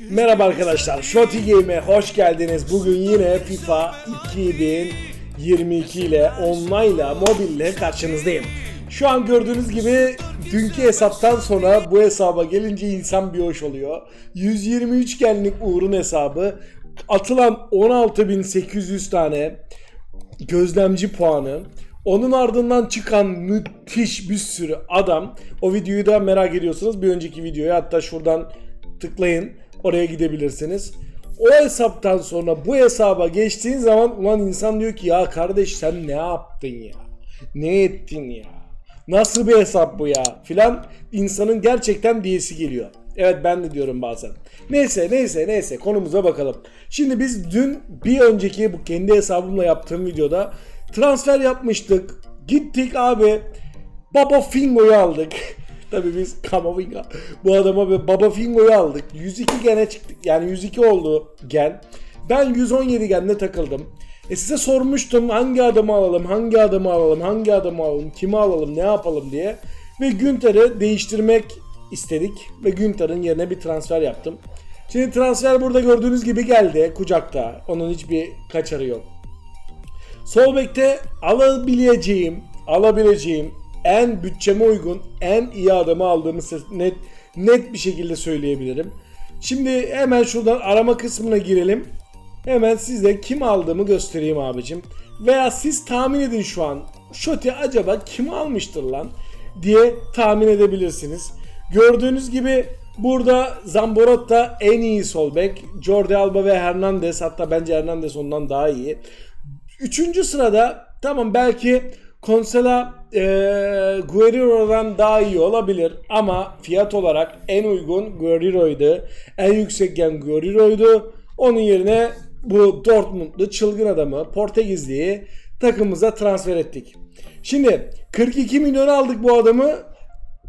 Merhaba arkadaşlar, Shoti Game'e hoş geldiniz. Bugün yine FIFA 2022 ile online ile mobille karşınızdayım. Şu an gördüğünüz gibi dünkü hesaptan sonra bu hesaba gelince insan bir hoş oluyor. 123 genlik Uğur'un hesabı. Atılan 16.800 tane gözlemci puanı. Onun ardından çıkan müthiş bir sürü adam. O videoyu da merak ediyorsanız bir önceki videoya hatta şuradan tıklayın. Oraya gidebilirsiniz. O hesaptan sonra bu hesaba geçtiğin zaman ulan insan diyor ki ya kardeş sen ne yaptın ya? Ne ettin ya? Nasıl bir hesap bu ya? Filan insanın gerçekten diyesi geliyor. Evet ben de diyorum bazen. Neyse neyse neyse konumuza bakalım. Şimdi biz dün bir önceki bu kendi hesabımla yaptığım videoda transfer yapmıştık. Gittik abi Baba Fingo'yu aldık. Tabii biz Kamavinga bu adama ve Baba Fingo'yu aldık. 102 gene çıktık. Yani 102 oldu gen. Ben 117 genle takıldım. E size sormuştum hangi adamı alalım, hangi adamı alalım, hangi adamı alalım, kimi alalım, ne yapalım diye. Ve Günter'i değiştirmek istedik ve Günter'in yerine bir transfer yaptım. Şimdi transfer burada gördüğünüz gibi geldi kucakta. Onun hiçbir kaçarı yok. Sol bekte alabileceğim, alabileceğim en bütçeme uygun, en iyi adamı aldığımı net net bir şekilde söyleyebilirim. Şimdi hemen şuradan arama kısmına girelim. Hemen size kim aldığımı göstereyim abicim. Veya siz tahmin edin şu an. Şoti acaba kim almıştır lan diye tahmin edebilirsiniz. Gördüğünüz gibi burada Zamborotta en iyi sol bek. Jordi Alba ve Hernandez hatta bence Hernandez ondan daha iyi. Üçüncü sırada tamam belki Consela e, Guerrero'dan daha iyi olabilir ama fiyat olarak en uygun Guerrero'ydu. En yüksek gen Guerrero'ydu. Onun yerine bu Dortmundlu çılgın adamı Portekizli'yi takımımıza transfer ettik. Şimdi 42 milyon aldık bu adamı.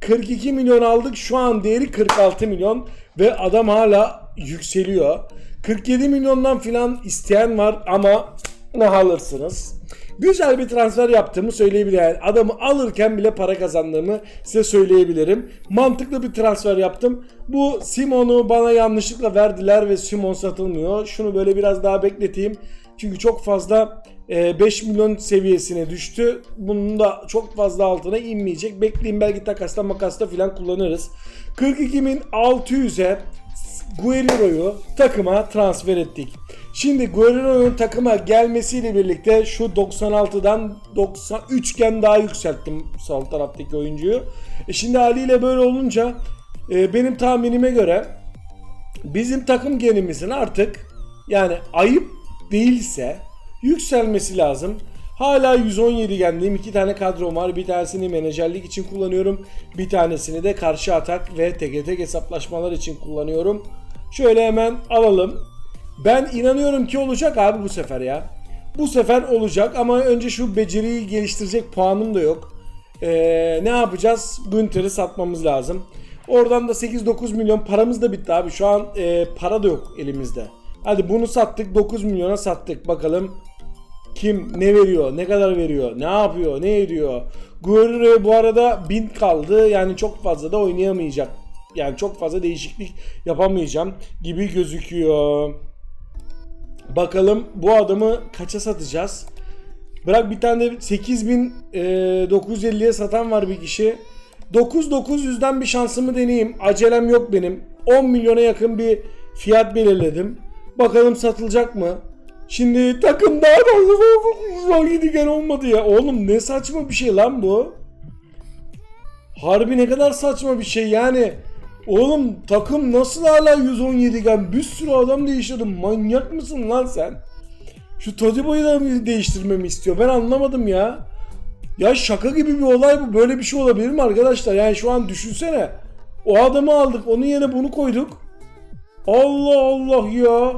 42 milyon aldık. Şu an değeri 46 milyon ve adam hala yükseliyor. 47 milyondan filan isteyen var ama ne alırsınız. Güzel bir transfer yaptığımı söyleyebilirim. Yani adamı alırken bile para kazandığımı size söyleyebilirim. Mantıklı bir transfer yaptım. Bu Simon'u bana yanlışlıkla verdiler ve Simon satılmıyor. Şunu böyle biraz daha bekleteyim. Çünkü çok fazla e, 5 milyon seviyesine düştü. Bunun da çok fazla altına inmeyecek. Bekleyin belki takasta makasta filan kullanırız. 42.600'e Guerrero'yu takıma transfer ettik. Şimdi Guerrero'nun takıma gelmesiyle birlikte şu 96'dan 93 gen daha yükselttim sol taraftaki oyuncuyu. E şimdi haliyle böyle olunca e, benim tahminime göre bizim takım genimizin artık yani ayıp değilse yükselmesi lazım. Hala 117 genliyim. iki tane kadrom var. Bir tanesini menajerlik için kullanıyorum. Bir tanesini de karşı atak ve tek hesaplaşmalar için kullanıyorum. Şöyle hemen alalım. Ben inanıyorum ki olacak abi bu sefer ya. Bu sefer olacak ama önce şu beceriyi geliştirecek puanım da yok. Ee, ne yapacağız? Günter'i satmamız lazım. Oradan da 8-9 milyon paramız da bitti abi. Şu an e, para da yok elimizde. Hadi bunu sattık 9 milyona sattık. Bakalım kim ne veriyor, ne kadar veriyor, ne yapıyor, ne ediyor. Guerrero bu arada 1000 kaldı. Yani çok fazla da oynayamayacak. Yani çok fazla değişiklik yapamayacağım gibi gözüküyor. Bakalım bu adamı kaça satacağız? Bırak bir tane de 8950'ye satan var bir kişi. 9900'den bir şansımı deneyeyim. Acelem yok benim. 10 milyona yakın bir fiyat belirledim. Bakalım satılacak mı? Şimdi takım daha fazla 117 gen olmadı ya. Oğlum ne saçma bir şey lan bu. Harbi ne kadar saçma bir şey yani. Oğlum takım nasıl hala 117 gen? Bir sürü adam değiştirdim. Manyak mısın lan sen? Şu Todibo'yu da değiştirmemi istiyor? Ben anlamadım ya. Ya şaka gibi bir olay bu. Böyle bir şey olabilir mi arkadaşlar? Yani şu an düşünsene. O adamı aldık. Onun yerine bunu koyduk. Allah Allah ya.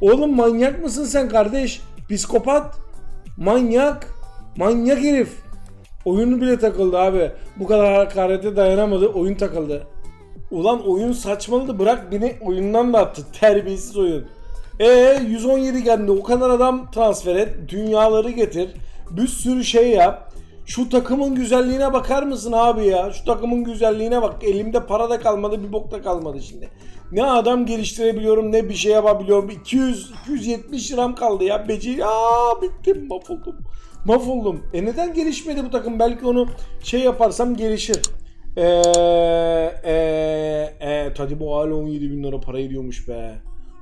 Oğlum manyak mısın sen kardeş? Psikopat. Manyak. Manyak herif. Oyunu bile takıldı abi. Bu kadar hakarete dayanamadı. Oyun takıldı. Ulan oyun saçmaladı. Bırak beni oyundan da attı. Terbiyesiz oyun. E 117 geldi. O kadar adam transfer et. Dünyaları getir. Bir sürü şey yap. Şu takımın güzelliğine bakar mısın abi ya? Şu takımın güzelliğine bak. Elimde para da kalmadı, bir bok da kalmadı şimdi. Ne adam geliştirebiliyorum, ne bir şey yapabiliyorum. 200 270 liram kaldı ya. Beci ya bittim, mahvoldum. Mahvoldum. E neden gelişmedi bu takım? Belki onu şey yaparsam gelişir. Eee eee eee tabii bu hala 17 bin lira para ediyormuş be.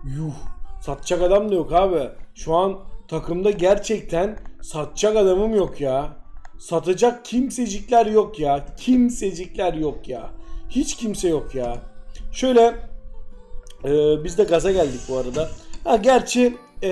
Yuh. Satacak adam da yok abi. Şu an takımda gerçekten satacak adamım yok ya. Satacak kimsecikler yok ya. Kimsecikler yok ya. Hiç kimse yok ya. Şöyle e, biz de gaza geldik bu arada. Ha gerçi e,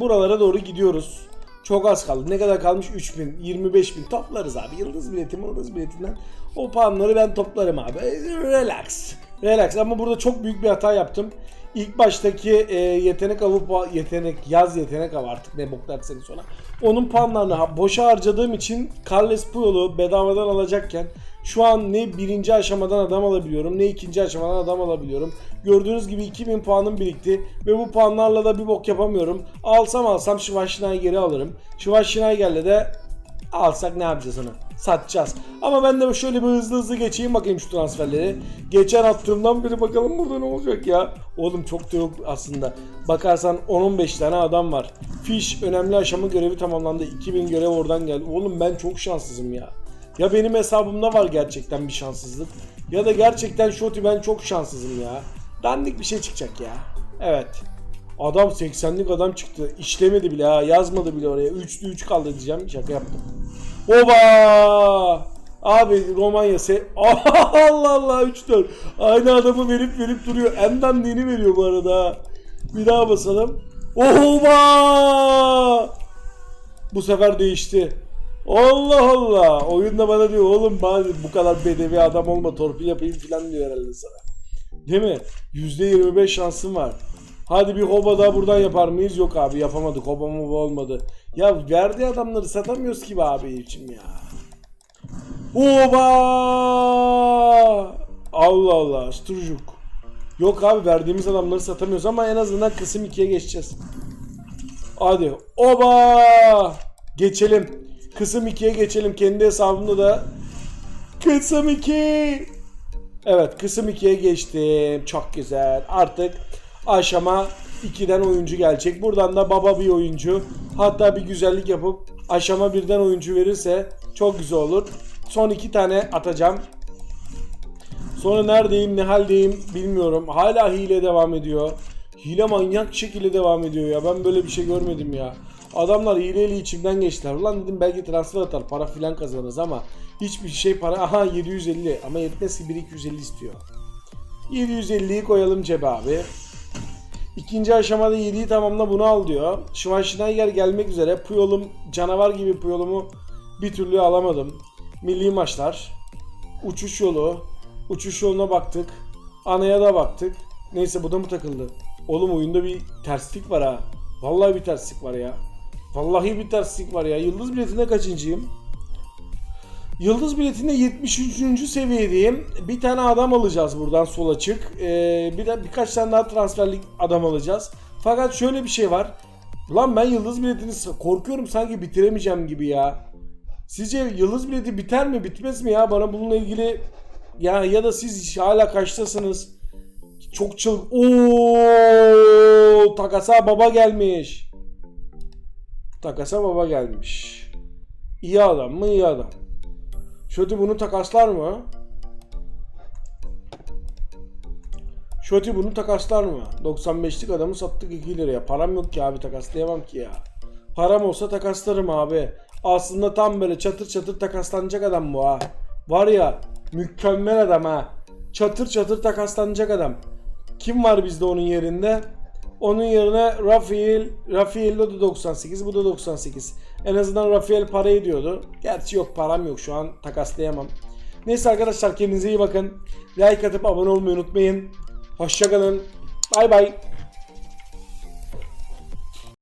buralara doğru gidiyoruz. Çok az kaldı. Ne kadar kalmış? 3000, 25 bin toplarız abi. Yıldız bileti, yıldız biletinden o puanları ben toplarım abi. Relax. Relax ama burada çok büyük bir hata yaptım. İlk baştaki e, yetenek avı yetenek yaz yetenek avı artık ne bok derseniz sonra. Onun puanlarını boşa harcadığım için Carles Puyol'u bedavadan alacakken şu an ne birinci aşamadan adam alabiliyorum ne ikinci aşamadan adam alabiliyorum. Gördüğünüz gibi 2000 puanım birikti ve bu puanlarla da bir bok yapamıyorum. Alsam alsam Şivaşina'yı geri alırım. Şivaşina'yı de alsak ne yapacağız onu? Satacağız. Ama ben de şöyle bir hızlı hızlı geçeyim bakayım şu transferleri. Geçen attığımdan beri bakalım burada ne olacak ya. Oğlum çok da yok aslında. Bakarsan 10-15 tane adam var. Fiş önemli aşama görevi tamamlandı. 2000 görev oradan geldi. Oğlum ben çok şanssızım ya. Ya benim hesabımda var gerçekten bir şanssızlık. Ya da gerçekten Shoti ben çok şanssızım ya. Dandik bir şey çıkacak ya. Evet. Adam 80'lik adam çıktı. İşlemedi bile ha. Yazmadı bile oraya. 3'lü 3 kaldı diyeceğim. Şaka yaptım. Oba! Abi Romanya se Allah Allah 3-4. Aynı adamı verip verip duruyor. En dandiğini veriyor bu arada. Bir daha basalım. Oba! Bu sefer değişti. Allah Allah. Oyunda bana diyor oğlum bari bu kadar bedevi adam olma torpil yapayım falan diyor herhalde sana. Değil mi? %25 şansın var. Hadi bir hoba daha buradan yapar mıyız? Yok abi yapamadık. Hoba moba olmadı. Ya verdiği adamları satamıyoruz ki be abi için ya. Oba! Allah Allah. Sturjuk. Yok abi verdiğimiz adamları satamıyoruz ama en azından kısım 2'ye geçeceğiz. Hadi. Oba! Geçelim. Kısım 2'ye geçelim. Kendi hesabımda da kısım 2. Evet kısım 2'ye geçtim. Çok güzel. Artık aşama 2'den oyuncu gelecek. Buradan da baba bir oyuncu. Hatta bir güzellik yapıp aşama 1'den oyuncu verirse çok güzel olur. Son iki tane atacağım. Sonra neredeyim ne haldeyim bilmiyorum. Hala hile devam ediyor. Hile manyak şekilde devam ediyor ya. Ben böyle bir şey görmedim ya. Adamlar hileyle içimden geçtiler. Ulan dedim belki transfer atar para filan kazanırız ama hiçbir şey para. Aha 750 ama yetmez ki 1250 istiyor. 750'yi koyalım cebe abi. İkinci aşamada 7'yi tamamla bunu al diyor. Schweinsteiger gelmek üzere. Puyol'um canavar gibi Puyol'umu bir türlü alamadım. Milli maçlar. Uçuş yolu. Uçuş yoluna baktık. Anaya da baktık. Neyse bu da mı takıldı? Oğlum oyunda bir terslik var ha. Vallahi bir terslik var ya. Vallahi bir terslik var ya. Yıldız biletinde kaçıncıyım? Yıldız biletinde 73. seviyedeyim. Bir tane adam alacağız buradan sol açık. Ee, bir de birkaç tane daha transferlik adam alacağız. Fakat şöyle bir şey var. Lan ben yıldız biletini korkuyorum sanki bitiremeyeceğim gibi ya. Sizce yıldız bileti biter mi bitmez mi ya? Bana bununla ilgili ya ya da siz hala kaçtasınız? Çok çıl... Oo, takasa baba gelmiş. Takasa baba gelmiş. İyi adam mı? İyi adam. Şoti bunu takaslar mı? Şoti bunu takaslar mı? 95'lik adamı sattık 2 liraya. Param yok ki abi takaslayamam ki ya. Param olsa takaslarım abi. Aslında tam böyle çatır çatır takaslanacak adam bu ha. Var ya mükemmel adam ha. Çatır çatır takaslanacak adam. Kim var bizde onun yerinde? Onun yerine Rafael, Rafael da 98, bu da 98. En azından Rafael para ediyordu. Gerçi yok param yok şu an takaslayamam. Neyse arkadaşlar kendinize iyi bakın. Like atıp abone olmayı unutmayın. Hoşçakalın. Bay bay.